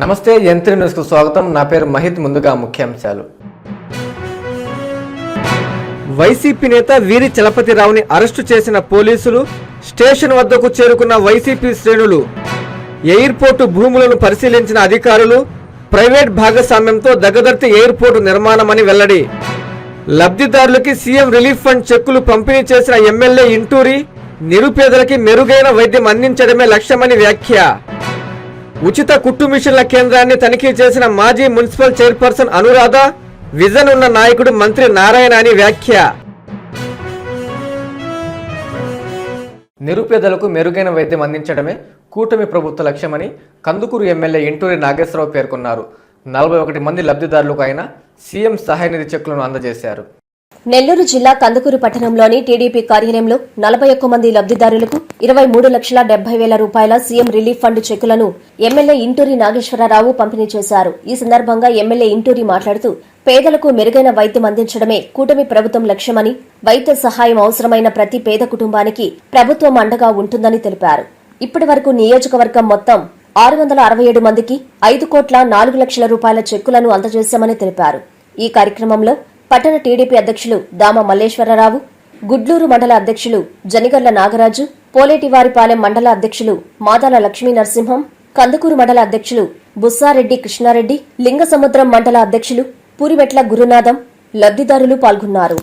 నమస్తే యంత్రి న్యూస్కు స్వాగతం. నా పేరు మహిత్ ముందుగా ముఖ్యాంశాలు. వైసీపీ నేత వీరి చలపతిరావుని అరెస్టు చేసిన పోలీసులు స్టేషన్ వద్దకు చేరుకున్న వైసీపీ శ్రేణులు. ఎయిర్పోర్టు భూములను పరిశీలించిన అధికారులు ప్రైవేట్ భాగస్వామ్యంతో దగ్గదర్తి ఎయిర్పోర్టు నిర్మాణమని వెల్లడి. లబ్ధిదారులకి సీఎం రిలీఫ్ ఫండ్ చెక్కులు పంపిణీ చేసిన ఎమ్మెల్యే ఇంటూరి నిరుపేదలకి మెరుగైన వైద్యం అందించడమే లక్ష్యమని వ్యాఖ్య. ఉచిత కుట్టు మిషన్ల కేంద్రాన్ని తనిఖీ చేసిన మాజీ మున్సిపల్ చైర్పర్సన్ అనురాధ విజన్ ఉన్న నాయకుడు మంత్రి నారాయణ అని వ్యాఖ్య. నిరుపేదలకు మెరుగైన వైద్యం అందించడమే కూటమి ప్రభుత్వ లక్ష్యమని కందుకూరు ఎమ్మెల్యే ఇంటూరి నాగేశ్వరరావు పేర్కొన్నారు. నలభై ఒకటి మంది లబ్ధిదారులకు ఆయన సీఎం సహాయ నిధి చెక్కులను అందజేశారు. నెల్లూరు జిల్లా కందుకూరు పట్టణంలోని టీడీపీ కార్యాలయంలో నలభై ఒక్క మంది లబ్దిదారులకు ఇరవై మూడు లక్షల డెబ్బై వేల రూపాయల సీఎం రిలీఫ్ ఫండ్ చెక్కులను ఎమ్మెల్యే ఇంటూరి నాగేశ్వరరావు పంపిణీ చేశారు. ఈ సందర్భంగా ఎమ్మెల్యే ఇంటూరి మాట్లాడుతూ పేదలకు మెరుగైన వైద్యం అందించడమే కూటమి ప్రభుత్వం లక్ష్యమని వైద్య సహాయం అవసరమైన ప్రతి పేద కుటుంబానికి ప్రభుత్వం అండగా ఉంటుందని తెలిపారు. ఇప్పటి వరకు నియోజకవర్గం మొత్తం ఆరు వందల అరవై ఏడు మందికి ఐదు కోట్ల నాలుగు లక్షల రూపాయల చెక్కులను అందజేశామని తెలిపారు. ఈ కార్యక్రమంలో పట్టణ టీడీపీ అధ్యక్షులు దామ మల్లేశ్వరరావు గుడ్లూరు మండల అధ్యక్షులు జనిగర్ల నాగరాజు పోలేటివారిపాలెం మండల అధ్యక్షులు మాదాల లక్ష్మీ నరసింహం కందుకూరు మండల అధ్యక్షులు బుస్సారెడ్డి కృష్ణారెడ్డి లింగసముద్రం మండల అధ్యక్షులు పూరిమెట్ల గురునాథం లబ్ధిదారులు పాల్గొన్నారు.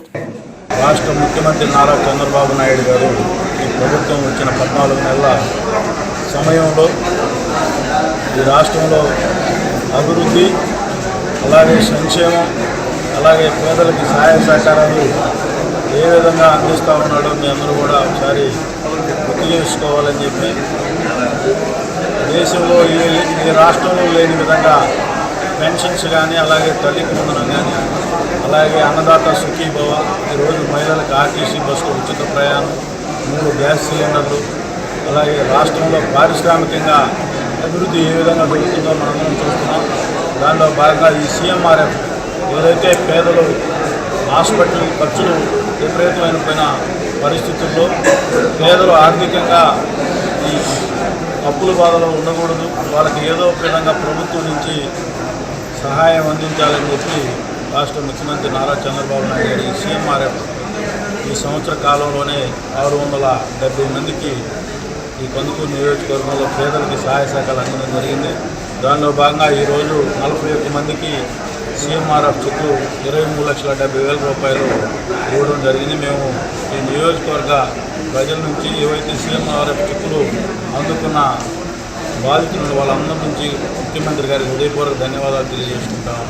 రాష్ట్ర ముఖ్యమంత్రి నారా చంద్రబాబు నాయుడు గారు ఈ ప్రభుత్వం వచ్చిన పద్నాలుగు నెలల సమయంలో ఈ రాష్ట్రంలో అభివృద్ధి అలాగే సంక్షేమం అలాగే పేదలకి సహాయ సహకారాలు ఏ విధంగా అందిస్తూ ఉన్నాడో మీ అందరూ కూడా ఒకసారి గుర్తు చేసుకోవాలని చెప్పి దేశంలో ఏ ఈ రాష్ట్రంలో లేని విధంగా పెన్షన్స్ కానీ అలాగే తల్లికి వందనం కానీ అలాగే అన్నదాత సుఖీభవ ఈరోజు మహిళలకు ఆర్టీసీ బస్సు ఉచిత ప్రయాణం మూడు గ్యాస్ సిలిండర్లు అలాగే రాష్ట్రంలో పారిశ్రామికంగా అభివృద్ధి ఏ విధంగా జరుగుతుందో మనందరం చూస్తున్నాం. దానిలో భాగంగా ఈ సీఎంఆర్ఎఫ్ ఎవరైతే పేదలు హాస్పిటల్ ఖర్చులు విపరీతమైన పైన పరిస్థితుల్లో పేదలు ఆర్థికంగా ఈ అప్పుల బాధలో ఉండకూడదు. వాళ్ళకి ఏదో ఒక విధంగా ప్రభుత్వం నుంచి సహాయం అందించాలని చెప్పి రాష్ట్ర ముఖ్యమంత్రి నారా చంద్రబాబు నాయుడు గారి సీఎంఆర్ఎఫ్ ఈ సంవత్సర కాలంలోనే ఆరు వందల డెబ్బై మందికి ఈ కందుకూరు నియోజకవర్గంలో పేదలకి సహాయ సహకారాలు అందడం జరిగింది. దానిలో భాగంగా ఈరోజు నలభై ఒక్క మందికి సీఎంఆర్ఎఫ్ చెక్కు ఇరవై మూడు లక్షల డెబ్బై వేల రూపాయలు ఇవ్వడం జరిగింది. మేము ఈ నియోజకవర్గ ప్రజల నుంచి ఏవైతే సీఎంఆర్ఎఫ్ చెక్కులు అందుకున్న బాధితులు వాళ్ళందరి నుంచి ముఖ్యమంత్రి గారికి హృదయపూర్వక ధన్యవాదాలు తెలియజేసుకుంటాము.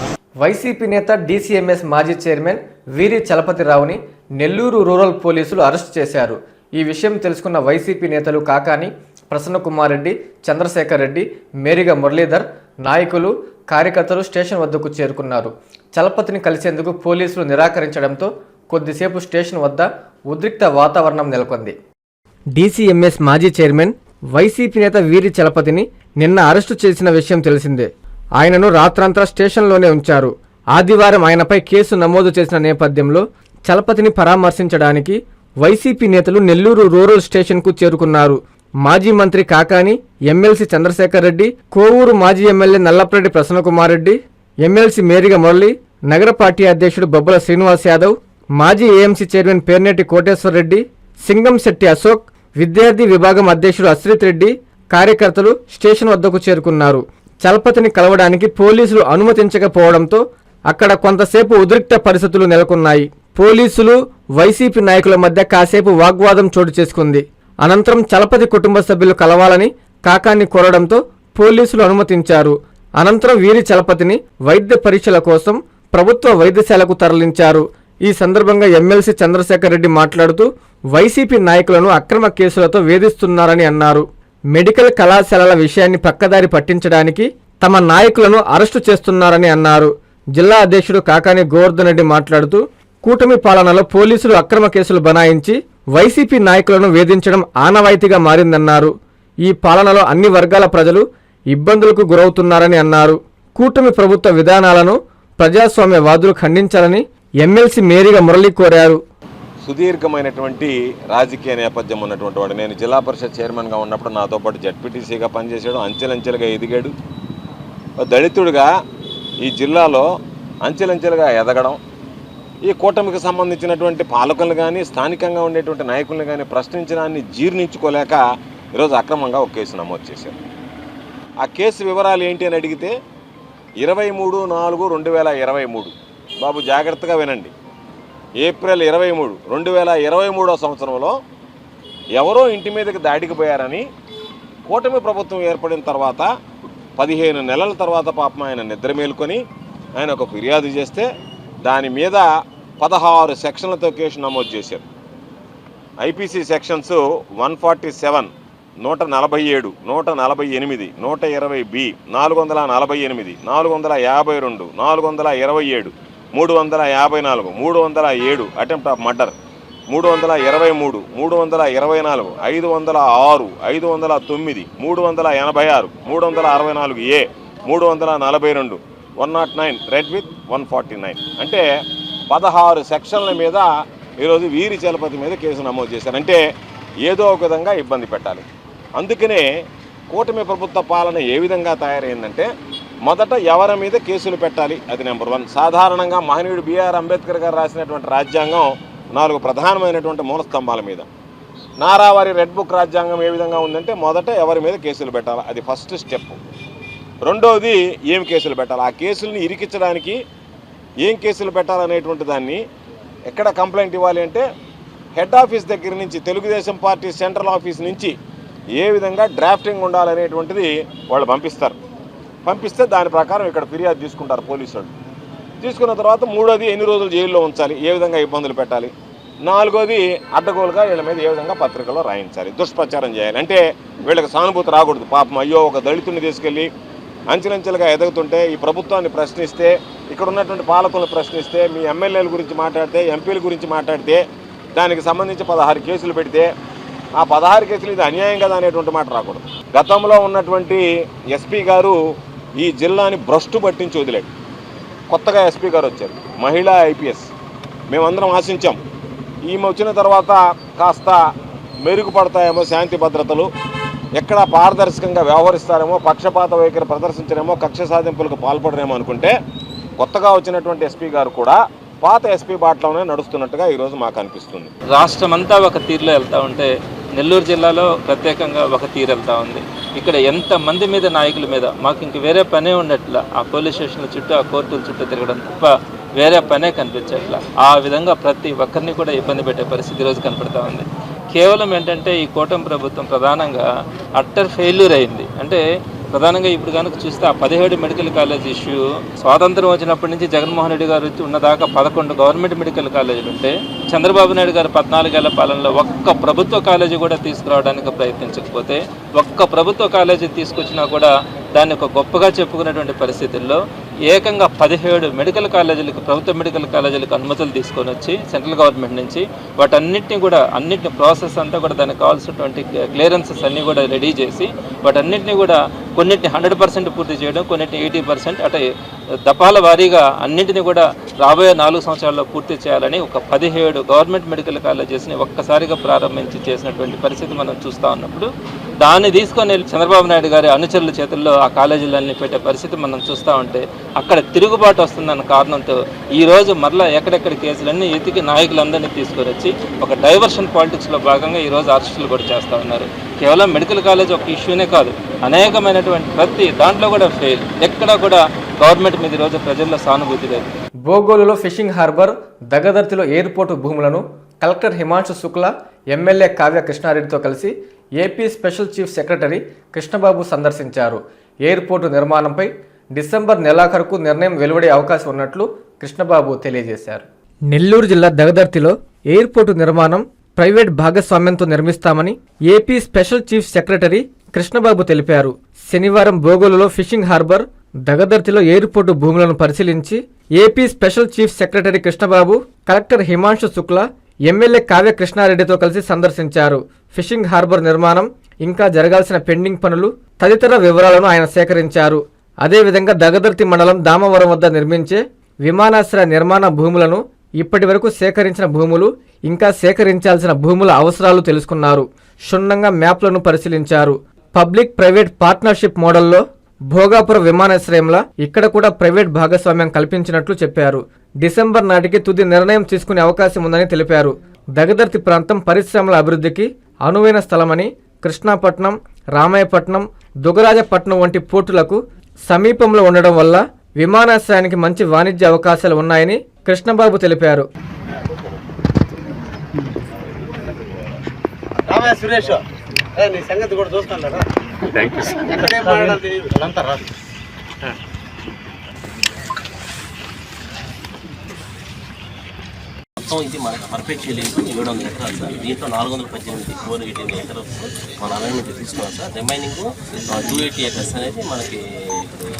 వైసీపీ నేత డీసీఎంఎస్ మాజీ చైర్మన్ వీరి చలపతిరావుని నెల్లూరు రూరల్ పోలీసులు అరెస్టు చేశారు. ఈ విషయం తెలుసుకున్న వైసీపీ నేతలు కాకాని ప్రసన్నకుమార్ రెడ్డి చంద్రశేఖర్ రెడ్డి మేరిగ మురళీధర్ నాయకులు కార్యకర్తలు స్టేషన్ వద్దకు చేరుకున్నారు. చలపతిని కలిసేందుకు పోలీసులు నిరాకరించడంతో కొద్దిసేపు స్టేషన్ వద్ద ఉద్రిక్త వాతావరణం నెలకొంది. డీసీఎంఎస్ మాజీ చైర్మన్ వైసీపీ నేత వీరి చలపతిని నిన్న అరెస్టు చేసిన విషయం తెలిసిందే. ఆయనను రాత్రంతా స్టేషన్లోనే ఉంచారు. ఆదివారం ఆయనపై కేసు నమోదు చేసిన నేపథ్యంలో చలపతిని పరామర్శించడానికి వైసీపీ నేతలు నెల్లూరు రూరల్ స్టేషన్కు చేరుకున్నారు. మాజీ మంత్రి కాకాని ఎమ్మెల్సీ చంద్రశేఖర్ రెడ్డి కోవూరు మాజీ ఎమ్మెల్యే నల్లప్రెడ్డి ప్రసన్నకుమార్ రెడ్డి ఎమ్మెల్సీ మేరిగ మురళి నగర పార్టీ అధ్యక్షుడు బొబ్బల శ్రీనివాస్ యాదవ్ మాజీ ఏఎంసీ చైర్మన్ పేర్నేటి కోటేశ్వర్ రెడ్డి సింగంశెట్టి అశోక్ విద్యార్థి విభాగం అధ్యక్షుడు అశ్రిత్ రెడ్డి కార్యకర్తలు స్టేషన్ వద్దకు చేరుకున్నారు. చలపతిని కలవడానికి పోలీసులు అనుమతించకపోవడంతో అక్కడ కొంతసేపు ఉద్రిక్త పరిస్థితులు నెలకొన్నాయి. పోలీసులు వైసీపీ నాయకుల మధ్య కాసేపు వాగ్వాదం చోటు చేసుకుంది. అనంతరం చలపతి కుటుంబ సభ్యులు కలవాలని కాకాన్ని కోరడంతో పోలీసులు అనుమతించారు. అనంతరం వీరి చలపతిని వైద్య పరీక్షల కోసం ప్రభుత్వ వైద్యశాలకు తరలించారు. ఈ సందర్భంగా ఎమ్మెల్సీ చంద్రశేఖర్ రెడ్డి మాట్లాడుతూ వైసీపీ నాయకులను అక్రమ కేసులతో వేధిస్తున్నారని అన్నారు. మెడికల్ కళాశాలల విషయాన్ని పక్కదారి పట్టించడానికి తమ నాయకులను అరెస్టు చేస్తున్నారని అన్నారు. జిల్లా అధ్యక్షుడు కాకాని గోవర్ధన్ రెడ్డి మాట్లాడుతూ కూటమి పాలనలో పోలీసులు అక్రమ కేసులు బనాయించి వైసీపీ నాయకులను వేధించడం ఆనవాయితీగా మారిందన్నారు. ఈ పాలనలో అన్ని వర్గాల ప్రజలు ఇబ్బందులకు గురవుతున్నారని అన్నారు. కూటమి ప్రభుత్వ విధానాలను ప్రజాస్వామ్యవాదులు ఖండించాలని ఎమ్మెల్సీ మేరీగా మురళి కోరారు. సుదీర్ఘమైనటువంటి రాజకీయ నేపథ్యం ఉన్నటువంటి వాడు. నేను జిల్లా పరిషత్ చైర్మన్గా ఉన్నప్పుడు నాతో పాటు జడ్పీటీసీగా పనిచేసాడు అంచెలంచెలుగా ఎదిగాడు. దళితుడిగా ఈ జిల్లాలో అంచెలంచెలుగా ఎదగడం ఈ కూటమికి సంబంధించినటువంటి పాలకులు కానీ స్థానికంగా ఉండేటువంటి నాయకులను కానీ ప్రశ్నించడాన్ని జీర్ణించుకోలేక ఈరోజు అక్రమంగా ఒక కేసు నమోదు చేశారు. ఆ కేసు వివరాలు ఏంటి అని అడిగితే ఇరవై మూడు నాలుగు రెండు వేల ఇరవై మూడు. బాబు జాగ్రత్తగా వినండి. ఏప్రిల్ ఇరవై మూడు రెండు వేల ఇరవై మూడో సంవత్సరంలో ఎవరో ఇంటి మీదకి దాడికి పోయారని కూటమి ప్రభుత్వం ఏర్పడిన తర్వాత పదిహేను నెలల తర్వాత పాపం ఆయన నిద్ర మేలుకొని ఆయన ఒక ఫిర్యాదు చేస్తే దాని మీద పదహారు సెక్షన్లతో కేసు నమోదు చేశారు. IPC sections one forty seven నూట నలభై ఏడు నూట నలభై ఎనిమిది నూట ఇరవై బి నాలుగు వందల నలభై ఎనిమిది నాలుగు వందల యాభై రెండు నాలుగు వందల ఇరవై ఏడు మూడు వందల యాభై నాలుగు మూడు వందల ఏడు అటెంప్ట్ ఆఫ్ మర్డర్ మూడు వందల ఇరవై మూడు మూడు వందల ఇరవై నాలుగు ఐదు వందల ఆరు ఐదు వందల తొమ్మిది మూడు వందల ఎనభై ఆరు మూడు వందల అరవై నాలుగు ఏ మూడు వందల నలభై రెండు one nought nine read with one forty nine. అంటే పదహారు సెక్షన్ల మీద ఈరోజు వీరి చలపతి మీద కేసు నమోదు చేశారు. అంటే ఏదో ఒక విధంగా ఇబ్బంది పెట్టాలి. అందుకనే కూటమి ప్రభుత్వ పాలన ఏ విధంగా తయారైందంటే మొదట ఎవరి మీద కేసులు పెట్టాలి? అది నెంబర్ వన్ సాధారణంగా మహనీయుడు బిఆర్ అంబేద్కర్ గారు రాసినటువంటి రాజ్యాంగం నాలుగు ప్రధానమైనటువంటి మూలస్తంభాల మీద. నారావారి రెడ్ బుక్ రాజ్యాంగం ఏ విధంగా ఉందంటే మొదట ఎవరి మీద కేసులు పెట్టాలి? అది ఫస్ట్ స్టెప్ రెండవది ఏం కేసులు పెట్టాలి? ఆ కేసుల్ని ఇరికించడానికి ఏం కేసులు పెట్టాలనేటువంటి దాన్ని ఎక్కడ కంప్లైంట్ ఇవ్వాలి అంటే హెడ్ ఆఫీస్ దగ్గర నుంచి తెలుగుదేశం పార్టీ సెంట్రల్ ఆఫీస్ నుంచి ఏ విధంగా డ్రాఫ్టింగ్ ఉండాలనేటువంటిది వాళ్ళు పంపిస్తారు. పంపిస్తే దాని ప్రకారం ఇక్కడ ఫిర్యాదు తీసుకుంటారు పోలీసు వాళ్ళు తీసుకున్న తర్వాత మూడోది ఎన్ని రోజులు జైల్లో ఉంచాలి ఏ విధంగా ఇబ్బందులు పెట్టాలి నాలుగోది అడ్డగోలుగా వీళ్ళ మీద ఏ విధంగా పత్రికలో రాయించాలి దుష్ప్రచారం చేయాలి. అంటే వీళ్ళకి సానుభూతి రాకూడదు. పాపం అయ్యో ఒక దళితుడిని తీసుకెళ్ళి అంచెలంచెలుగా ఎదుగుతుంటే ఈ ప్రభుత్వాన్ని ప్రశ్నిస్తే ఇక్కడ ఉన్నటువంటి పాలకులను ప్రశ్నిస్తే మీ ఎమ్మెల్యేల గురించి మాట్లాడితే ఎంపీల గురించి మాట్లాడితే దానికి సంబంధించి పదహారు కేసులు పెడితే ఆ పదహారు కేసులు ఇది అన్యాయం కదా అనేటువంటి మాట రాకూడదు. గతంలో ఉన్నటువంటి ఎస్పీ గారు ఈ జిల్లాని భ్రష్టు పట్టించి వదిలేడు. కొత్తగా ఎస్పీ గారు వచ్చారు. మహిళా ఐపీఎస్. మేమందరం ఆశించాం. ఈమె వచ్చిన తర్వాత కాస్త మెరుగుపడతాయేమో శాంతి భద్రతలు. ఎక్కడ పారదర్శకంగా వ్యవహరిస్తారేమో పక్షపాత వైఖరి ప్రదర్శించరేమో కక్ష సాధింపులకు పాల్పడరేమో అనుకుంటే కొత్తగా వచ్చినటువంటి ఎస్పీ గారు కూడా పాత ఎస్పీ బాటలోనే నడుస్తున్నట్టుగా ఈరోజు మాకు అనిపిస్తుంది. రాష్ట్రమంతా ఒక తీరులో వెళ్తూ ఉంటే నెల్లూరు జిల్లాలో ప్రత్యేకంగా ఒక తీరు వెళ్తూ ఉంది. ఇక్కడ ఎంతమంది మీద నాయకుల మీద మాకు ఇంక వేరే పనే ఉండట్లా ఆ పోలీస్ స్టేషన్ల చుట్టూ ఆ కోర్టుల చుట్టూ తిరగడం తప్ప వేరే పనే కనిపించట్లా. ఆ విధంగా ప్రతి ఒక్కరిని కూడా ఇబ్బంది పెట్టే పరిస్థితి ఈరోజు కనపడతా ఉంది. కేవలం ఏంటంటే ఈ కూటమి ప్రభుత్వం ప్రధానంగా అట్టర్ ఫెయిల్యూర్ అయింది. అంటే ప్రధానంగా ఇప్పుడు కనుక చూస్తే ఆ పదిహేడు మెడికల్ కాలేజ్ ఇష్యూ స్వాతంత్రం వచ్చినప్పటి నుంచి జగన్మోహన్ రెడ్డి గారు ఉన్నదాకా పదకొండు గవర్నమెంట్ మెడికల్ కాలేజీలు ఉంటే చంద్రబాబు నాయుడు గారు పద్నాలుగేళ్ళ పాలనలో ఒక్క ప్రభుత్వ కాలేజీ కూడా తీసుకురావడానికి ప్రయత్నించకపోతే ఒక్క ప్రభుత్వ కాలేజీ తీసుకొచ్చినా కూడా దాన్ని ఒక గొప్పగా చెప్పుకునేటువంటి పరిస్థితుల్లో ఏకంగా పదిహేడు మెడికల్ కాలేజీలకు ప్రభుత్వ మెడికల్ కాలేజీలకు అనుమతులు తీసుకొని వచ్చి సెంట్రల్ గవర్నమెంట్ నుంచి వాటన్నిటిని కూడా అన్నిటిని ప్రాసెస్ అంతా కూడా దానికి కావాల్సినటువంటి క్లియరెన్సెస్ అన్నీ కూడా రెడీ చేసి వాటన్నిటిని కూడా కొన్నిటిని హండ్రెడ్ పర్సెంట్ పూర్తి చేయడం కొన్నిటిని ఎయిటీ పర్సెంట్ అంటే దపాల వారీగా అన్నింటినీ కూడా రాబోయే నాలుగు సంవత్సరాల్లో పూర్తి చేయాలని ఒక పదిహేడు గవర్నమెంట్ మెడికల్ కాలేజెస్ని ఒక్కసారిగా ప్రారంభించి చేసినటువంటి పరిస్థితి మనం చూస్తూ ఉన్నప్పుడు దాన్ని తీసుకొని వెళ్ళి చంద్రబాబు నాయుడు గారి అనుచరుల చేతుల్లో ఆ కాలేజీలన్నీ పెట్టే పరిస్థితి మనం చూస్తూ ఉంటే అక్కడ తిరుగుబాటు వస్తుందన్న కారణంతో ఈ రోజు మరలా ఎక్కడెక్కడ కేసులన్నీ ఎతికి నాయకులందరినీ తీసుకొని ఒక డైవర్షన్ పాలిటిక్స్లో భాగంగా ఈ రోజు అరెస్టులు కూడా చేస్తూ ఉన్నారు. కేవలం మెడికల్ కాలేజ్ ఒక ఇష్యూనే కాదు అనేకమైనటువంటి ప్రతి దాంట్లో కూడా ఫెయిల్ ఎక్కడా కూడా గవర్నమెంట్ మీద ఈరోజు ప్రజల్లో సానుభూతి లేదు. బోగోలులో ఫిషింగ్ హార్బర్ దగదర్తిలో ఎయిర్పోర్టు భూములను కలెక్టర్ హిమాంశు శుక్లా ఎమ్మెల్యే కావ్య కృష్ణారెడ్డితో కలిసి AP special chief secretary Krishnababu సందర్శించారు. ఎయిర్పోర్టు నిర్మాణంపై డిసెంబర్ నెలాఖరుకు నిర్ణయం వెలువడే అవకాశం ఉన్నట్లు కృష్ణబాబు తెలియజేశారు. నెల్లూరు జిల్లా దగదర్తిలో ఎయిర్పోర్టు నిర్మాణం ప్రైవేట్ భాగస్వామ్యంతో నిర్మిస్తామని AP special chief secretary Krishnababu తెలిపారు. శనివారం బోగోలులో ఫిషింగ్ హార్బర్ దగదర్తిలో ఎయిర్పోర్టు భూములను పరిశీలించి AP special chief secretary Krishnababu collector Himanshu Shukla MLA Kavya కృష్ణారెడ్డితో కలిసి సందర్శించారు. ఫిషింగ్ హార్బర్ నిర్మాణం ఇంకా జరగాల్సిన పెండింగ్ పనులు తదితర వివరాలను ఆయన సేకరించారు. అదేవిధంగా దగదర్తి మండలం దామవరం వద్ద నిర్మించే విమానాశ్రయ నిర్మాణ భూములను ఇప్పటి వరకు సేకరించిన భూములు ఇంకా సేకరించాల్సిన భూముల అవసరాలు తెలుసుకున్నారు. క్షుణ్ణంగా మ్యాప్లను పరిశీలించారు. పబ్లిక్ ప్రైవేట్ పార్ట్నర్షిప్ మోడల్లో భోగాపురం విమానాశ్రయంలో ఇక్కడ కూడా ప్రైవేట్ భాగస్వామ్యం కల్పించినట్లు చెప్పారు. డిసెంబర్ నాటికి తుది నిర్ణయం తీసుకునే అవకాశం ఉందని తెలిపారు. దగదర్తి ప్రాంతం పరిశ్రమల అభివృద్ధికి అనువైన స్థలమని కృష్ణాపట్నం రామాయపట్నం దుగరాజపట్నం వంటి పోర్టులకు సమీపంలో ఉండడం వల్ల విమానాశ్రయానికి మంచి వాణిజ్య అవకాశాలు ఉన్నాయని కృష్ణబాబు తెలిపారు. సురేష్. సంగతి కూడా చూస్తాను మొత్తం ఇది మనకు పర్ఫెక్ట్ లేదు. ఏడు వందల ఎకరాలు సార్. దీంట్లో నాలుగు వందల పద్దెనిమిది ఫోర్ ఎయిటీన్ ఎకరాస్ మన అలైన్మెంట్ తీసుకున్నాం sir. Remaining two eighty acres అనేది మనకి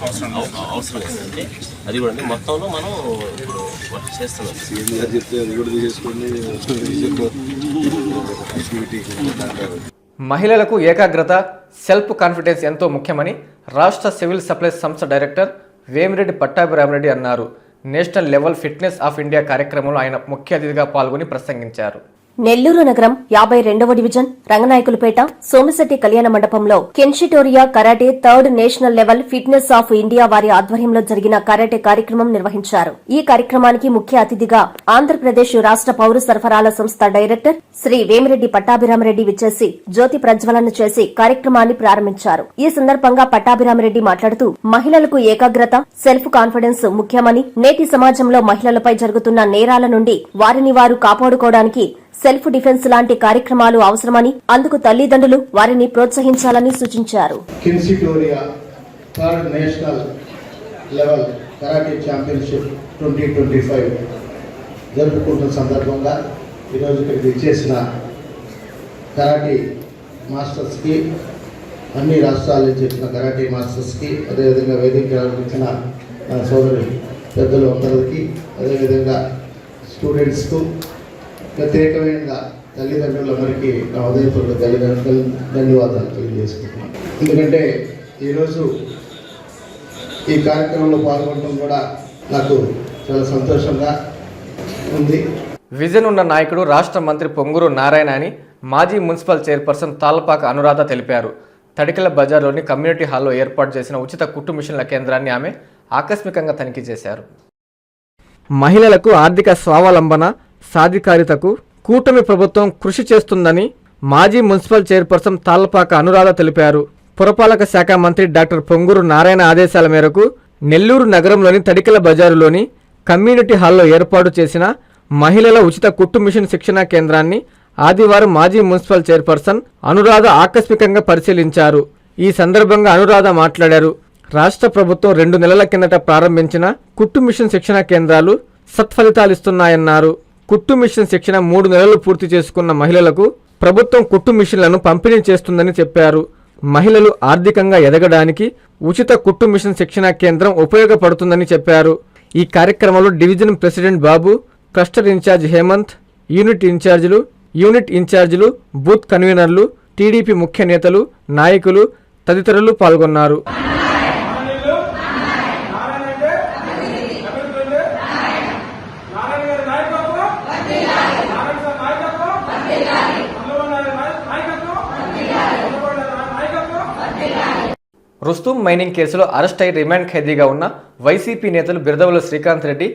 అవసరం అవసరం లేదు సార్. అంటే అది కూడా అండి. మొత్తంలో మనం ఇప్పుడు వర్క్ చేస్తున్నాం మహిళలకు ఏకాగ్రత సెల్ఫ్ కాన్ఫిడెన్స్ ఎంతో ముఖ్యమని రాష్ట్ర సివిల్ సప్లైస్ సంస్థ డైరెక్టర్ వేమిరెడ్డి పట్టాభిరామరెడ్డి అన్నారు. National level fitness of India కార్యక్రమంలో ఆయన ముఖ్య అతిథిగా పాల్గొని ప్రసంగించారు. నెల్లూరు నగరం యాభై రెండవ డివిజన్ రంగనాయకులపేట సోమశెట్టి కళ్యాణ మండపంలో కెన్షిటోరియా karate third national level fitness of India వారి ఆధ్వర్యంలో జరిగిన కరాటే కార్యక్రమం నిర్వహించారు. ఈ కార్యక్రమానికి ముఖ్య అతిథిగా ఆంధ్రప్రదేశ్ రాష్ట్ర పౌర సరఫరాల సంస్థ డైరెక్టర్ శ్రీ వేమిరెడ్డి పట్టాభిరామరెడ్డి విచ్చేసి జ్యోతి ప్రజ్వలన చేసి కార్యక్రమాన్ని ప్రారంభించారు. ఈ సందర్భంగా పట్టాభిరామరెడ్డి మాట్లాడుతూ మహిళలకు ఏకాగ్రత సెల్ఫ్ కాన్ఫిడెన్స్ ముఖ్యమని నేటి సమాజంలో మహిళలపై జరుగుతున్న నేరాల నుండి వారిని వారు కాపాడుకోవడానికి సెల్ఫ్ డిఫెన్స్ లాంటి కార్యక్రమాలు అవసరమని అందుకు తల్లిదండ్రులు వారిని ప్రోత్సహించాలని సూచించారు. National level karate championship twenty twenty five జరుపుకుంటున్న సందర్భంగా ఈరోజు ఇక్కడికి ఇచ్చేసిన కరాటే మాస్టర్స్కి అన్ని రాష్ట్రాల నుంచి వచ్చిన కరాటే మాస్టర్స్కి అదేవిధంగా వేదిక ఇచ్చిన సోదరి పెద్దలు అందరికీ అదేవిధంగా స్టూడెంట్స్కు ప్రత్యేకమైన తల్లిదండ్రులందరికీ నా ఉదయపూర్వక తల్లిదండ్రులు ధన్యవాదాలు తెలియజేసుకుంటున్నాను. ఎందుకంటే ఈరోజు ఈ కార్యక్రమంలో పాల్గొనడం కూడా నాకు చాలా సంతోషంగా ఉంది. విజన్ ఉన్న నాయకుడు రాష్ట్ర మంత్రి పొంగూరు నారాయణ అని మాజీ మున్సిపల్ చైర్పర్సన్ తాళ్పాక అనురాధ తెలిపారు. తడికల బజార్లోని కమ్యూనిటీ హాల్లో ఏర్పాటు చేసిన ఉచిత కుట్టు మిషన్ల కేంద్రాన్ని ఆమె ఆకస్మికంగా తనిఖీ చేశారు. మహిళలకు ఆర్థిక స్వావలంబన సాధికారితకు కూటమి ప్రభుత్వం కృషి చేస్తుందని మాజీ మున్సిపల్ చైర్పర్సన్ తాళ్పాక అనురాధ తెలిపారు. పురపాలక శాఖ మంత్రి డాక్టర్ పొంగూరు నారాయణ ఆదేశాల మేరకు నెల్లూరు నగరంలోని తడికల బజారులోని కమ్యూనిటీ హాల్లో ఏర్పాటు చేసిన మహిళల ఉచిత కుట్టు మిషన్ శిక్షణా కేంద్రాన్ని ఆదివారం మాజీ మున్సిపల్ చైర్పర్సన్ అనురాధ ఆకస్మికంగా పరిశీలించారు. ఈ సందర్భంగా అనురాధ మాట్లాడారు. రాష్ట్ర ప్రభుత్వం రెండు నెలల కిందట ప్రారంభించిన కుట్టు మిషన్ శిక్షణా కేంద్రాలు సత్ఫలితాలిస్తున్నాయన్నారు కుట్టు మిషన్ శిక్షణ మూడు నెలలు పూర్తి చేసుకున్న మహిళలకు ప్రభుత్వం కుట్టు మిషన్లను పంపిణీ చేస్తుందని చెప్పారు. మహిళలు ఆర్థికంగా ఎదగడానికి ఉచిత కుట్టు మిషన్ శిక్షణా కేంద్రం ఉపయోగపడుతుందని చెప్పారు. ఈ కార్యక్రమంలో division president Babu cluster incharge Hemanth unit ఇన్ఛార్జీలు యూనిట్ ఇన్ఛార్జీలు బూత్ కన్వీనర్లు టీడీపీ ముఖ్య నేతలు నాయకులు తదితరులు పాల్గొన్నారు. రుస్తుం మైనింగ్ కేసులో అరెస్ట్ అయి రిమాండ్ ఖైదీగా ఉన్న వైసీపీ నేతలు బిరదవుల శ్రీకాంత్ రెడ్డి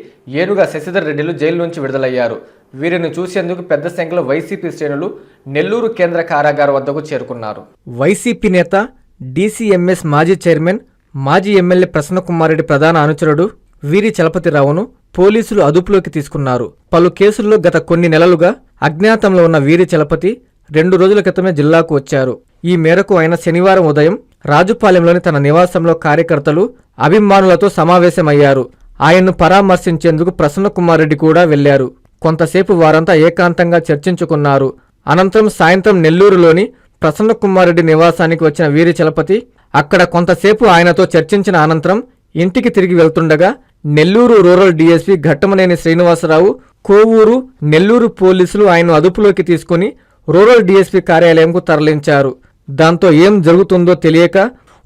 ఏనుగా శశిధర్ రెడ్డిలు జైలు నుంచి విడుదలయ్యారు. వీరిని చూసేందుకు పెద్ద సంఖ్యలో వైసీపీ శ్రేణులు నెల్లూరు కేంద్ర కారాగారం వద్దకు చేరుకున్నారు. వైసీపీ నేత డీసీఎంఎస్ మాజీ చైర్మన్ మాజీ ఎమ్మెల్యే ప్రసన్నకుమారెడ్డి ప్రధాన అనుచరుడు వీరి చలపతిరావును పోలీసులు అదుపులోకి తీసుకున్నారు. పలు కేసుల్లో గత కొన్ని నెలలుగా అజ్ఞాతంలో ఉన్న వీరి చలపతి రెండు రోజుల క్రితమే జిల్లాకు వచ్చారు. ఈ మేరకు ఆయన శనివారం ఉదయం రాజుపాలెంలోని తన నివాసంలో కార్యకర్తలు అభిమానులతో సమావేశమయ్యారు. ఆయన్ను పరామర్శించేందుకు ప్రసన్నకుమారెడ్డి కూడా వెళ్ళారు కొంతసేపు వారంతా ఏకాంతంగా చర్చించుకున్నారు. అనంతరం సాయంత్రం నెల్లూరులోని ప్రసన్నకుమారెడ్డి నివాసానికి వచ్చిన వీరి చలపతి అక్కడ కొంతసేపు ఆయనతో చర్చించిన అనంతరం ఇంటికి తిరిగి వెళ్తుండగా నెల్లూరు రూరల్ డీఎస్పీ ఘట్టమనేని శ్రీనివాసరావు కోవూరు నెల్లూరు పోలీసులు ఆయన అదుపులోకి తీసుకుని రూరల్ డీఎస్పీ కార్యాలయంకు తరలించారు. దాంతో ఏం జరుగుతుందో తెలియక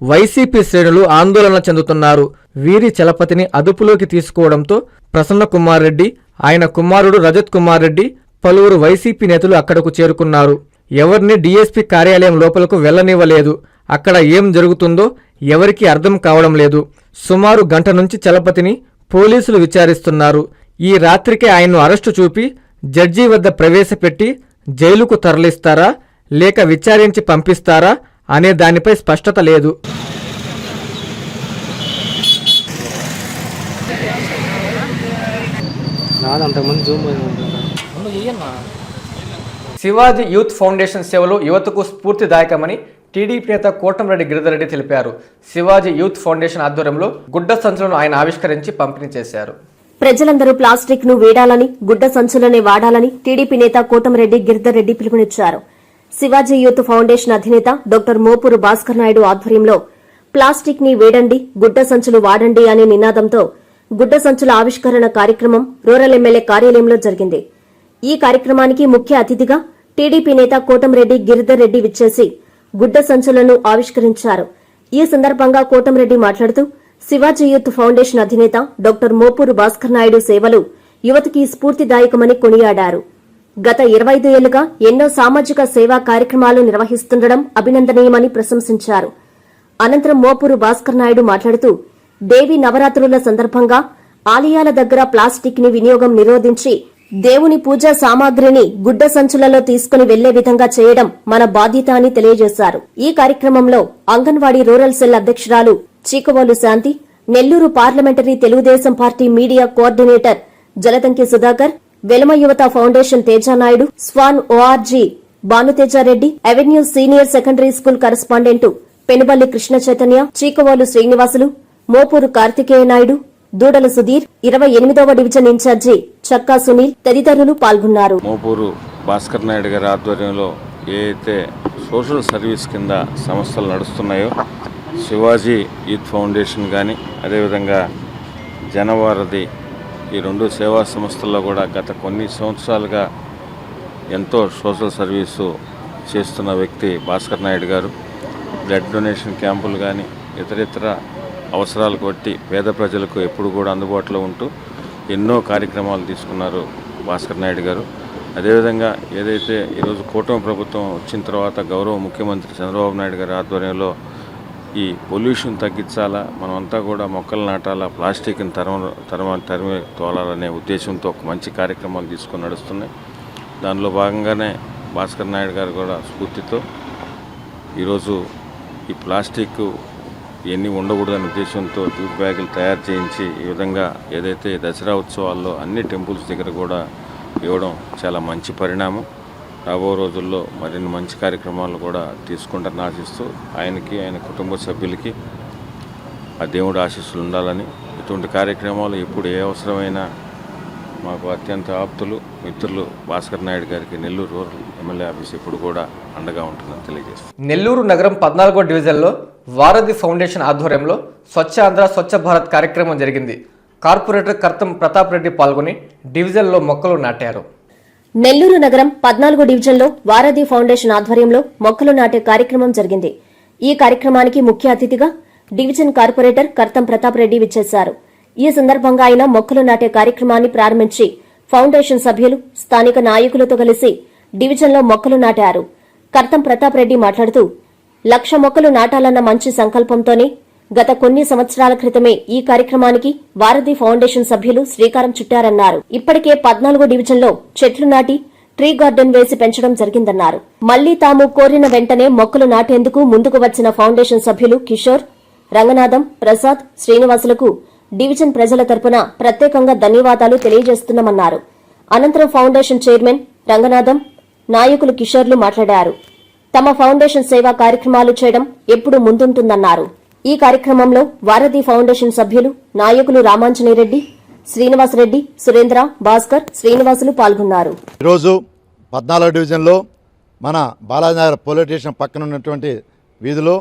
వైసీపీ శ్రేణులు ఆందోళన చెందుతున్నారు. వీరి చలపతిని అదుపులోకి తీసుకోవడంతో ప్రసన్న కుమార్ రెడ్డి ఆయన కుమారుడు రజత్ కుమార్ రెడ్డి పలువురు వైసీపీ నేతలు అక్కడకు చేరుకున్నారు. ఎవరిని డీఎస్పీ కార్యాలయం లోపలకు వెళ్ళనివ్వలేదు అక్కడ ఏం జరుగుతుందో ఎవరికీ అర్థం కావడం లేదు. సుమారు గంట నుంచి చలపతిని పోలీసులు విచారిస్తున్నారు. ఈ రాత్రికే ఆయన్ను అరెస్టు చూపి జడ్జి వద్ద ప్రవేశపెట్టి జైలుకు తరలిస్తారా? లేక విచారించి పంపిస్తారా అనే దానిపై స్పష్టత లేదు. శివాజీ యూత్ ఫౌండేషన్ సేవలు యువతకు స్ఫూర్తిదాయకమని టీడీపీ నేత కోటంరెడ్డి గిరిధరెడ్డి తెలిపారు. శివాజీ యూత్ ఫౌండేషన్ ఆధ్వర్యంలో గుడ్డ సంచులను ఆయన ఆవిష్కరించి పంపిణీ చేశారు. ప్రజలందరూ ప్లాస్టిక్ను వేడాలని గుడ్డ సంచులనే వాడాలని టీడీపీ నేత కోటమిరెడ్డి గిరిధర్ రెడ్డి పిలుపునిచ్చారు. శివాజీ యూత్ ఫౌండేషన్ అధినేత డాక్టర్ మోపూరు భాస్కర్ నాయుడు ఆధ్వర్యంలో ప్లాస్టిక్ని వేడండి గుడ్డ సంచులు వాడండి అనే నినాదంతో గుడ్డ సంచుల ఆవిష్కరణ కార్యక్రమం రూరల్ ఎమ్మెల్యే కార్యాలయంలో జరిగింది. ఈ కార్యక్రమానికి ముఖ్య అతిథిగా టీడీపీ నేత కోటంరెడ్డి గిరిధర్ రెడ్డి విచ్చేసి గుడ్డ సంచులను ఆవిష్కరించారు. ఈ సందర్భంగా కోటంరెడ్డి మాట్లాడుతూ శివాజీ యూత్ ఫౌండేషన్ అధినేత డాక్టర్ మోపూరు భాస్కర్ నాయుడు సేవలు యువతకి స్ఫూర్తిదాయకమని కొనియాడారు. గత ఇరవైదు ఏళ్ళుగా ఎన్నో సామాజిక సేవా కార్యక్రమాలు నిర్వహిస్తుండడం అభినందనీయమని ప్రశంసించారు. అనంతరం మోపూరు భాస్కర్ నాయుడు మాట్లాడుతూ దేవి నవరాత్రుల సందర్భంగా ఆలయాల దగ్గర ప్లాస్టిక్ని వినియోగం నిరోధించి దేవుని పూజా సామాగ్రిని గుడ్డ సంచులలో తీసుకుని వెళ్ళే విధంగా చేయడం మన బాధ్యత అని తెలియజేశారు. ఈ కార్యక్రమంలో అంగన్వాడీ రూరల్ సెల్ అధ్యక్షురాలు Chikavolu Shanthi Nellore parliamentary Telugu Desam party media coordinator Jaladanki Sudhakar Velama యువత foundation Teja Naidu swan org Bhanuteja Reddy avenue senior secondary school correspondent Penuballi Krishna Chaitanya Chikavolu Srinivasulu Mopuru Karthikeya Naidu Dudala Sudheer ఇరవై ఎనిమిదవ division incharge చక్కా సునీల్ తదితరులు పాల్గొన్నారు. మోపూరు భాస్కర్ నాయుడు గారి ఆధ్వర్యంలో ఏ social service కింద సంస్థలు నడుస్తున్నాయో శివాజీ యూత్ ఫౌండేషన్ కానీ అదేవిధంగా జనవారధి ఈ రెండు సేవా సంస్థల్లో కూడా గత కొన్ని సంవత్సరాలుగా ఎంతో సోషల్ సర్వీసు చేస్తున్న వ్యక్తి భాస్కర్ నాయుడు గారు. బ్లడ్ డొనేషన్ క్యాంపులు కానీ ఇతరితర అవసరాలు బట్టి పేద ప్రజలకు ఎప్పుడు కూడా అందుబాటులో ఉంటూ ఎన్నో కార్యక్రమాలు తీసుకున్నారు భాస్కర్ నాయుడు గారు. అదేవిధంగా ఏదైతే ఈరోజు కూటమి ప్రభుత్వం వచ్చిన తర్వాత గౌరవ ముఖ్యమంత్రి చంద్రబాబు నాయుడు గారి ఆధ్వర్యంలో ఈ పొల్యూషన్ తగ్గించాలా? మనమంతా కూడా మొక్కలు నాటాలా? ప్లాస్టిక్ని తరమ తరమ తరిమి తోలాలనే ఉద్దేశంతో ఒక మంచి కార్యక్రమాలు తీసుకొని నడుస్తున్నాయి. దానిలో భాగంగానే భాస్కర్ నాయుడు గారు కూడా స్ఫూర్తితో ఈరోజు ఈ ప్లాస్టిక్ ఇవన్నీ ఉండకూడదనే ఉద్దేశంతో జూట్ బ్యాగులు తయారు చేయించి ఈ విధంగా ఏదైతే దసరా ఉత్సవాల్లో అన్ని టెంపుల్స్ దగ్గర కూడా ఇవ్వడం చాలా మంచి పరిణామం. రాబో రోజుల్లో మరిన్ని మంచి కార్యక్రమాలు కూడా తీసుకుంటారని ఆశిస్తూ ఆయనకి ఆయన కుటుంబ సభ్యులకి ఆ దేవుడు ఆశీస్సులు ఉండాలని. ఇటువంటి కార్యక్రమాలు ఎప్పుడు ఏ అవసరమైనా మాకు అత్యంత ఆప్తులు మిత్రులు భాస్కర్ నాయుడు గారికి నెల్లూరు రూరల్ ఎమ్మెల్యే ఆఫీస్ ఇప్పుడు కూడా అండగా ఉంటుందని తెలియజేస్తుంది నెల్లూరు నగరం పద్నాలుగో డివిజన్లో వారధి ఫౌండేషన్ ఆధ్వర్యంలో స్వచ్ఛ ఆంధ్ర స్వచ్ఛ భారత్ కార్యక్రమం జరిగింది. కార్పొరేటర్ కర్తం ప్రతాప్ రెడ్డి పాల్గొని డివిజన్లో మొక్కలు నాటారు. నెల్లూరు నగరం పద్నాలుగో డివిజన్లో వారధి ఫౌండేషన్ ఆధ్వర్యంలో మొక్కలు నాటే కార్యక్రమం జరిగింది. ఈ కార్యక్రమానికి ముఖ్య అతిథిగా డివిజన్ కార్పొరేటర్ కర్తం ప్రతాప్ రెడ్డి విచ్చేశారు. ఈ సందర్భంగా ఆయన మొక్కలు నాటే కార్యక్రమాన్ని ప్రారంభించి ఫౌండేషన్ సభ్యులు స్థానిక నాయకులతో కలిసి డివిజన్లో మొక్కలు నాటారు. కర్తం ప్రతాప్ రెడ్డి మాట్లాడుతూ లక్ష మొక్కలు నాటాలన్న మంచి సంకల్పంతోనే గత కొన్ని సంవత్సరాల క్రితమే ఈ కార్యక్రమానికి వారధి ఫౌండేషన్ సభ్యులు శ్రీకారం చుట్టారన్నారు. ఇప్పటికే పద్నాలుగో డివిజన్లో చెట్లు నాటి ట్రీ గార్డెన్ వేసి పెంచడం జరిగిందన్నారు. మళ్ళీ తాము కోరిన వెంటనే మొక్కలు నాటేందుకు ముందుకు వచ్చిన ఫౌండేషన్ సభ్యులు కిషోర్ రంగనాథం ప్రసాద్ శ్రీనివాసులకు డివిజన్ ప్రజల తరపున ప్రత్యేకంగా ధన్యవాదాలు తెలియజేస్తున్నామన్నారు. అనంతరం ఫౌండేషన్ చైర్మన్ రంగనాథం నాయకులు కిషోర్లు మాట్లాడారు. తమ ఫౌండేషన్ సేవా కార్యక్రమాలు చేయడం ఎప్పుడు ముందుంటుందన్నారు. ఈ కార్యక్రమంలో వారధి ఫౌండేషన్ సభ్యులు నాయకులు రామాంజనేరెడ్డి శ్రీనివాసరెడ్డి సురేంద్ర భాస్కర్ శ్రీనివాసులు పాల్గొన్నారు. ఈరోజు పద్నాలుగో డివిజన్లో మన బాలాజీనగర్ పోలీస్ స్టేషన్ పక్కన ఉన్నటువంటి వీధిలో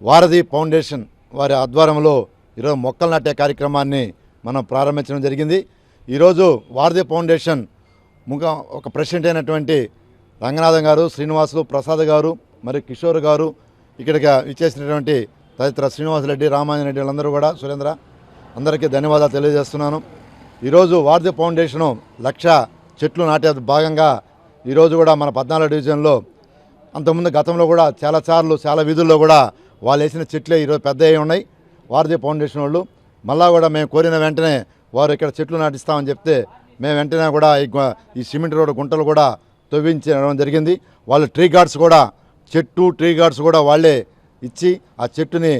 వారధి ఫౌండేషన్ వారి ఆధ్వర్యంలో ఈరోజు మొక్కలు నాటే కార్యక్రమాన్ని మనం ప్రారంభించడం జరిగింది. ఈరోజు వారధి ఫౌండేషన్ ముఖ ఒక ప్రెసిడెంట్ అయినటువంటి రంగనాథం గారు శ్రీనివాసులు ప్రసాద్ గారు మరియు కిషోర్ గారు ఇక్కడికి ఇచ్చేసినటువంటి తదితర శ్రీనివాసరెడ్డి రామాంజనరెడ్డి వాళ్ళందరూ కూడా సురేంద్ర అందరికీ ధన్యవాదాలు తెలియజేస్తున్నాను. ఈరోజు వార్ది ఫౌండేషను లక్ష చెట్లు నాటే భాగంగా ఈరోజు కూడా మన పద్నాలుగు డివిజన్లో అంతకుముందు గతంలో కూడా చాలా సార్లు చాలా వీధుల్లో కూడా వాళ్ళు వేసిన చెట్లే ఈరోజు పెద్ద అయి ఉన్నాయి. వారధి ఫౌండేషన్ వాళ్ళు మళ్ళా కూడా మేము కోరిన వెంటనే వారు ఇక్కడ చెట్లు నాటిస్తామని చెప్తే మేము వెంటనే కూడా ఈ ఈ సిమెంట్ రోడ్డు గుంటలు కూడా తవ్వించడం జరిగింది. వాళ్ళు ట్రీ గార్డ్స్ కూడా చెట్టు ట్రీ గార్డ్స్ కూడా వాళ్ళే ఇచ్చి ఆ చెట్టుని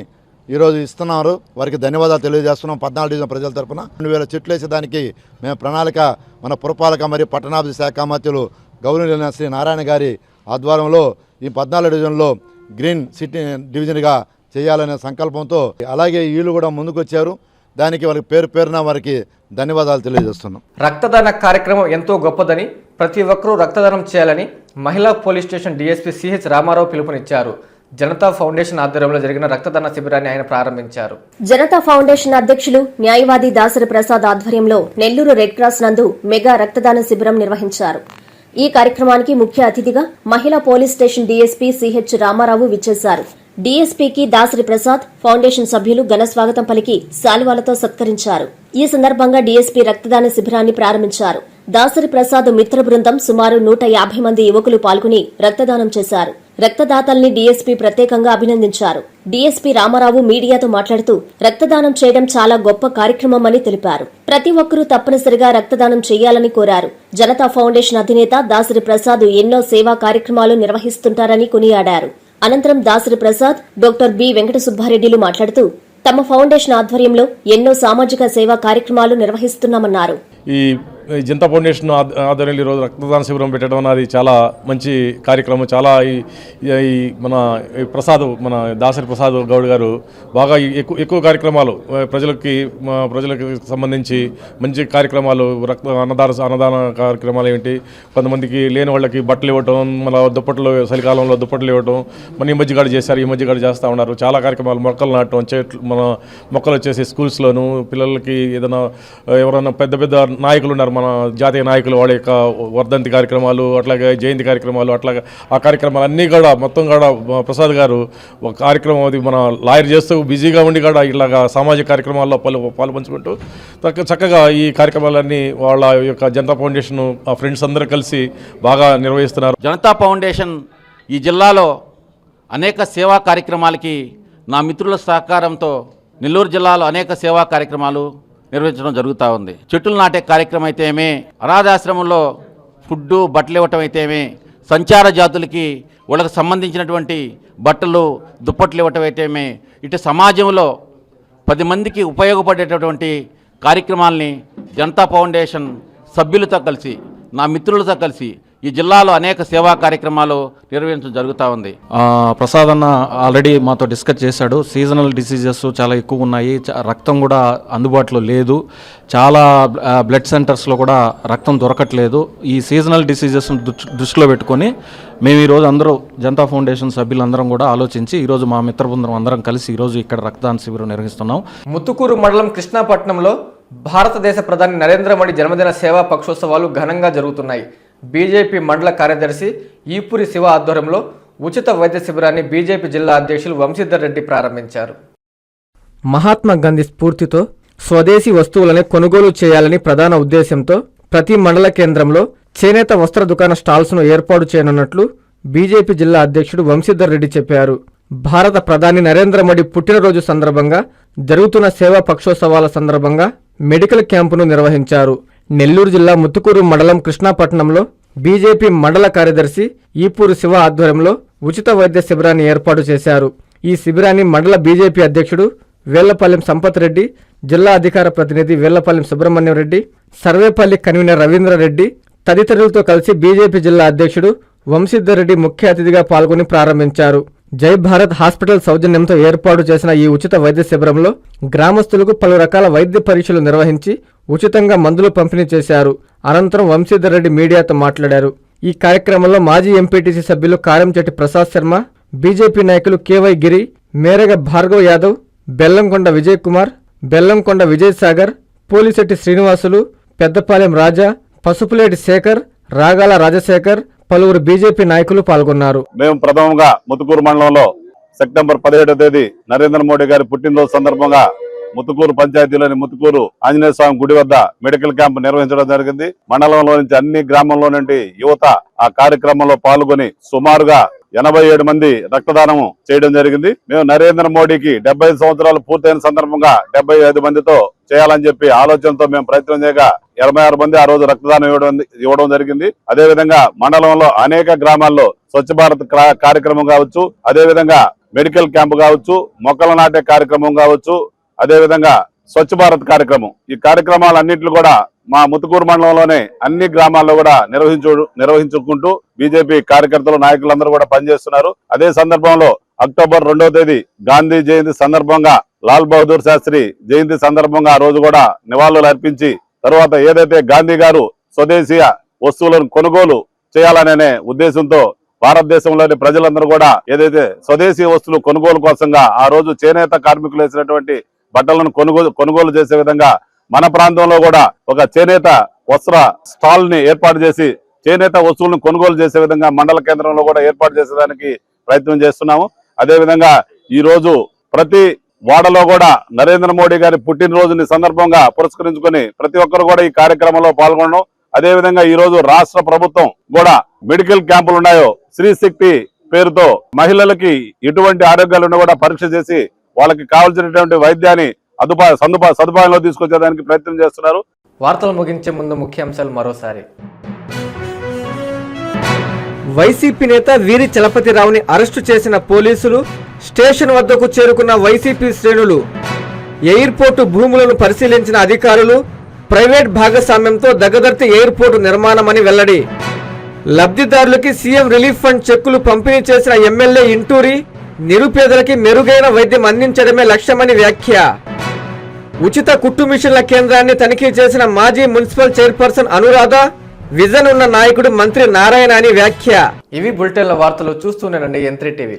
ఈరోజు ఇస్తున్నారు. వారికి ధన్యవాదాలు తెలియజేస్తున్నాం పద్నాలుగు డివిజన్ ప్రజల తరపున. రెండు వేల చెట్లు వేసేదానికి మేము ప్రణాళిక మన పురపాలక మరియు పట్టణాభివృద్ధి శాఖ మంత్రులు గౌరవనీయులైన శ్రీ నారాయణ గారి ఆధ్వర్యంలో ఈ పద్నాలుగు డివిజన్లో గ్రీన్ సిటీ డివిజన్గా చేయాలనే సంకల్పంతో అలాగే వీళ్ళు కూడా ముందుకొచ్చారు. దానికి వాళ్ళకి పేరు పేరున వారికి ధన్యవాదాలు తెలియజేస్తున్నాం. రక్తదాన కార్యక్రమం ఎంతో గొప్పదని ప్రతి ఒక్కరూ రక్తదానం చేయాలని మహిళా police station DSP CH Rama Rao పిలుపునిచ్చారు. జనతా ఫౌండేషన్ ఆధ్వర్యంలో జరిగిన రక్తదాన శిబిరాన్ని ఆయన ప్రారంభించారు. జనతా ఫౌండేషన్ అధ్యక్షులు న్యాయవాది దాసరి ప్రసాద్ ఆధ్వర్యంలో నెల్లూరు రెడ్ క్రాస్ నందు మెగా రక్తదాన శిబిరం నిర్వహించారు. ఈ కార్యక్రమానికి ముఖ్య అతిథిగా మహిళా police station DSP CH Rama Rao విచ్చేశారు. డీఎస్పీకి దాసరి ప్రసాద్ ఫౌండేషన్ సభ్యులు ఘన స్వాగతం పలికి శాలువాలతో సత్కరించారు. ఈ సందర్భంగా డీఎస్పీ రక్తదాన శిబిరాన్ని ప్రారంభించారు. దాసరి ప్రసాద్ మిత్ర బృందం సుమారు నూట యాభై మంది యువకులు పాల్గొని రక్తదానం చేశారు. రక్తదాతల్ని డీఎస్పీ ప్రత్యేకంగా అభినందించారు. డీఎస్పీ రామారావు మీడియాతో మాట్లాడుతూ రక్తదానం చేయడం చాలా గొప్ప కార్యక్రమమని తెలిపారు. ప్రతి ఒక్కరూ తప్పనిసరిగా రక్తదానం చేయాలని కోరారు. జనతా ఫౌండేషన్ అధినేత దాసరి ప్రసాద్ ఎన్నో సేవా కార్యక్రమాలు నిర్వహిస్తుంటారని కొనియాడారు. అనంతరం దాసరి ప్రసాద్ డాక్టర్ బి. వెంకట సుబ్బారెడ్డిలు మాట్లాడుతూ తమ ఫౌండేషన్ ఆధ్వర్యంలో ఎన్నో సామాజిక సేవా కార్యక్రమాలు నిర్వహిస్తున్నామన్నారు. ఈ జనతా ఫౌండేషన్ ఆధ్వర్యంలో ఈరోజు రక్తదాన శిబిరం పెట్టడం అనేది చాలా మంచి కార్యక్రమం. చాలా ఈ మన ప్రసాద్ మన దాసరి ప్రసాద్ గౌడ్ గారు బాగా ఎక్కువ ఎక్కువ కార్యక్రమాలు ప్రజలకి ప్రజలకు సంబంధించి మంచి కార్యక్రమాలు రక్త అన్నదాన అన్నదాన కార్యక్రమాలు ఏంటి కొంతమందికి లేని వాళ్ళకి బట్టలు ఇవ్వటం మన దుప్పట్లు చలికాలంలో దుప్పట్లు ఇవ్వటం మన ఈ మధ్యగాడు చేశారు ఈ మధ్యగాడు చేస్తూ ఉన్నారు. చాలా కార్యక్రమాలు మొక్కలు నాటడం చెట్లు మన మొక్కలు వచ్చేసి స్కూల్స్లోను పిల్లలకి ఏదైనా ఎవరైనా పెద్ద పెద్ద నాయకులు ఉన్నారు మన జాతీయ నాయకులు వాళ్ళ యొక్క వర్ధంతి కార్యక్రమాలు అట్లాగే జయంతి కార్యక్రమాలు అట్లాగే ఆ కార్యక్రమాలు అన్నీ కూడా మొత్తం కూడా ప్రసాద్ గారు ఒక కార్యక్రమం అది మన లాయర్ చేస్తూ బిజీగా ఉండి కూడా ఇలాగా సామాజిక కార్యక్రమాల్లో పాలు పాల్పంచుకుంటూ చక్క- చక్కగా ఈ కార్యక్రమాలన్నీ వాళ్ళ యొక్క జనతా ఫౌండేషన్ ఆ ఫ్రెండ్స్ అందరూ కలిసి బాగా నిర్వహిస్తున్నారు. జనతా ఫౌండేషన్ ఈ జిల్లాలో అనేక సేవా కార్యక్రమాలకి నా మిత్రుల సహకారంతో నెల్లూరు జిల్లాలో అనేక సేవా కార్యక్రమాలు నిర్వహించడం జరుగుతూ ఉంది. చెట్లు నాటే కార్యక్రమం అయితేమే అనాథాశ్రమంలో ఫుడ్డు బట్టలు ఇవ్వటం అయితేమే సంచార జాతులకి వాళ్ళకి సంబంధించినటువంటి బట్టలు దుప్పట్లు ఇవ్వటం అయితేమే ఇటు సమాజంలో పది మందికి ఉపయోగపడేటటువంటి కార్యక్రమాల్ని జనతా ఫౌండేషన్ సభ్యులతో కలిసి నా మిత్రులతో కలిసి ఈ జిల్లాలో అనేక సేవా కార్యక్రమాలు నిర్వహించడం జరుగుతూ ఉంది. ఆ, ప్రసాద్ అన్న ఆల్రెడీ మాతో డిస్కస్ చేశాడు. సీజనల్ డిసీజెస్ చాలా ఎక్కువ ఉన్నాయి. చ- రక్తం కూడా అందుబాటులో లేదు. చాలా బ్లడ్ సెంటర్స్లో కూడా రక్తం దొరకట్లేదు. ఈ సీజనల్ డిసీజెస్ దృష్టిలో పెట్టుకొని మేము ఈరోజు అందరూ జనతా ఫౌండేషన్ సభ్యులందరం కూడా ఆలోచించి ఈరోజు మా మిత్ర బృందం అందరం కలిసి ఈరోజు ఇక్కడ రక్తదాన శిబిరం నిర్వహిస్తున్నాం. ముత్తుకూరు మండలం కృష్ణాపట్నంలో భారతదేశ ప్రధాని నరేంద్ర మోడీ జన్మదిన సేవా పక్షోత్సవాలు ఘనంగా జరుగుతున్నాయి. బీజేపీ మండల కార్యదర్శి ఈపురి శివ ఆధ్వర్యంలో ఉచిత వైద్య శిబిరాన్ని బీజేపీ జిల్లా అధ్యక్షులు వంశీధర్ రెడ్డి ప్రారంభించారు. మహాత్మా గాంధీ స్ఫూర్తితో స్వదేశీ వస్తువులని కొనుగోలు చేయాలని ప్రధాన ఉద్దేశంతో ప్రతి మండల కేంద్రంలో చేనేత వస్త్ర దుకాణ స్టాల్స్ను ఏర్పాటు చేయనున్నట్లు బీజేపీ జిల్లా అధ్యక్షుడు వంశీధర్ రెడ్డి చెప్పారు. భారత ప్రధాని నరేంద్ర మోడీ పుట్టినరోజు సందర్భంగా జరుగుతున్న సేవా పక్షోత్సవాల సందర్భంగా మెడికల్ క్యాంపును నిర్వహించారు. నెల్లూరు జిల్లా ముత్తుకూరు మండలం కృష్ణాపట్నంలో బీజేపీ మండల కార్యదర్శి ఈపూరు శివ ఆధ్వర్యంలో ఉచిత వైద్య శిబిరాన్ని ఏర్పాటు చేశారు. ఈ శిబిరాన్ని మండల బీజేపీ అధ్యక్షుడు వేళ్ళపల్లెం సంపత్ రెడ్డి జిల్లా అధికార ప్రతినిధి వేళ్ళపల్లెం సుబ్రహ్మణ్యం రెడ్డి సర్వేపల్లి కన్వీనర్ రవీంద్రరెడ్డి తదితరులతో కలిసి బీజేపీ జిల్లా అధ్యక్షుడు వంశీధర్ రెడ్డి ముఖ్య అతిథిగా పాల్గొని ప్రారంభించారు. జై భారత్ హాస్పిటల్ సౌజన్యంతో ఏర్పాటు చేసిన ఈ ఉచిత వైద్య శిబిరంలో గ్రామస్తులకు పలు రకాల వైద్య పరీక్షలు నిర్వహించి ఉచితంగా మందులు పంపిణీ చేశారు. అనంతరం వంశీధర్ రెడ్డి మీడియాతో మాట్లాడారు. ఈ కార్యక్రమంలో మాజీ ఎంపీటీసీ సభ్యులు కారంచెట్టి ప్రసాద్ శర్మ బీజేపీ నాయకులు కేవై గిరి మేరగ భార్గవ్ యాదవ్ బెల్లంకొండ విజయ్ కుమార్ బెల్లంకొండ విజయ్ సాగర్ పోలిశెట్టి శ్రీనివాసులు పెద్దపాలెం రాజా పసుపులేటి శేఖర్ రాగాల రాజశేఖర్ పలువురు బీజేపీ నాయకులు పాల్గొన్నారు. మేము ప్రథమంగా ముతుకూరు మండలంలో సెప్టెంబర్ పదిహేడో తేదీ నరేంద్ర మోడీ గారి పుట్టినరోజు సందర్భంగా ముత్తుకూరు పంచాయతీలోని ముత్తుకూరు ఆంజనేయ స్వామి గుడి వద్ద మెడికల్ క్యాంప్ నిర్వహించడం జరిగింది. మండలంలో నుంచి అన్ని గ్రామంలో నుండి యువత ఆ కార్యక్రమంలో పాల్గొని సుమారుగా ఎనభై ఏడు మంది రక్తదానం చేయడం జరిగింది. మేము నరేంద్ర మోడీకి డెబ్బై ఐదు సంవత్సరాలు పూర్తయిన సందర్భంగా డెబ్బై ఐదు మందితో చేయాలని చెప్పి ఆలోచనతో మేము ప్రయత్నం చేయగా ఎనభై ఆరు మంది ఆ రోజు రక్తదానం ఇవ్వడం ఇవ్వడం జరిగింది. అదే విధంగా మండలంలో అనేక గ్రామాల్లో స్వచ్ఛ భారత్ క్రా- కార్యక్రమం కావచ్చు అదే విధంగా మెడికల్ క్యాంప్ కావచ్చు మొక్కలు నాటే కార్యక్రమం కావచ్చు అదేవిధంగా స్వచ్ఛ భారత్ కార్యక్రమం. ఈ కార్యక్రమాలన్నింటిలో కూడా మా ముతుకూరు మండలంలోనే అన్ని గ్రామాల్లో కూడా నిర్వహించు నిర్వహించుకుంటూ బీజేపీ కార్యకర్తలు నాయకులందరూ కూడా పనిచేస్తున్నారు. అదే సందర్భంలో అక్టోబర్ రెండవ తేదీ గాంధీ జయంతి సందర్భంగా లాల్ బహదూర్ శాస్త్రి జయంతి సందర్భంగా ఆ రోజు కూడా నివాళులు అర్పించి తర్వాత ఏదైతే గాంధీ గారు స్వదేశీయ వస్తువులను కొనుగోలు చేయాలనే ఉద్దేశంతో భారతదేశంలోని ప్రజలందరూ కూడా ఏదైతే స్వదేశీ వస్తువులు కొనుగోలు కోసంగా ఆ రోజు చేనేత కార్మికులు వేసినటువంటి బట్టలను కొనుగోలు కొనుగోలు చేసే విధంగా మన ప్రాంతంలో కూడా ఒక చేనేత వస్త్ర స్టాల్ని ఏర్పాటు చేసి చేనేత వస్తువులను కొనుగోలు చేసే విధంగా మండల కేంద్రంలో కూడా ఏర్పాటు చేసేదానికి ప్రయత్నం చేస్తున్నాము. అదేవిధంగా ఈరోజు ప్రతి వాడలో కూడా నరేంద్ర మోడీ గారి పుట్టినరోజుని సందర్భంగా పురస్కరించుకొని ప్రతి ఒక్కరు కూడా ఈ కార్యక్రమంలో పాల్గొనడం. అదేవిధంగా ఈరోజు రాష్ట్ర ప్రభుత్వం కూడా మెడికల్ క్యాంపులు ఉన్నాయో శ్రీశక్తి పేరుతో మహిళలకి ఎటువంటి ఆరోగ్యాలు కూడా పరీక్ష చేసి వాళ్ళకి కావాల్సినటువంటి వైద్యాన్ని అదుపా సదుపా సదుపాయంలో తీసుకొచ్చేదానికి ప్రయత్నం చేస్తున్నారు. వార్తలు ముగించే ముందు ముఖ్యాంశాలు మరోసారి. వైసీపీ నేత వీరి చలపతిరావుని అరెస్టు చేసిన పోలీసులు స్టేషన్ వద్దకు చేరుకున్న వైసీపీ శ్రేణులు ఎయిర్పోర్టు భూములను పరిశీలించిన అధికారులు ప్రైవేట్ భాగస్వామ్యంతో దగదర్తి ఎయిర్పోర్టు నిర్మాణమని వెల్లడి. లబ్ధిదారులకి సీఎం రిలీఫ్ ఫండ్ చెక్కులు పంపిణీ చేసిన ఎమ్మెల్యే ఇంటూరి నిరుపేదలకి మెరుగైన వైద్యం అందించడమే లక్ష్యమని వ్యాఖ్య. ఉచిత కుట్టు మిషన్ల కేంద్రాన్ని తనిఖీ చేసిన మాజీ మున్సిపల్ చైర్పర్సన్ అనురాధ విజన్ ఉన్న నాయకుడు మంత్రి నారాయణ అని వ్యాఖ్య. ఇవి బులెటిన్ల వార్తలు చూస్తూనేనండి ఎంత్రీ టీవీ.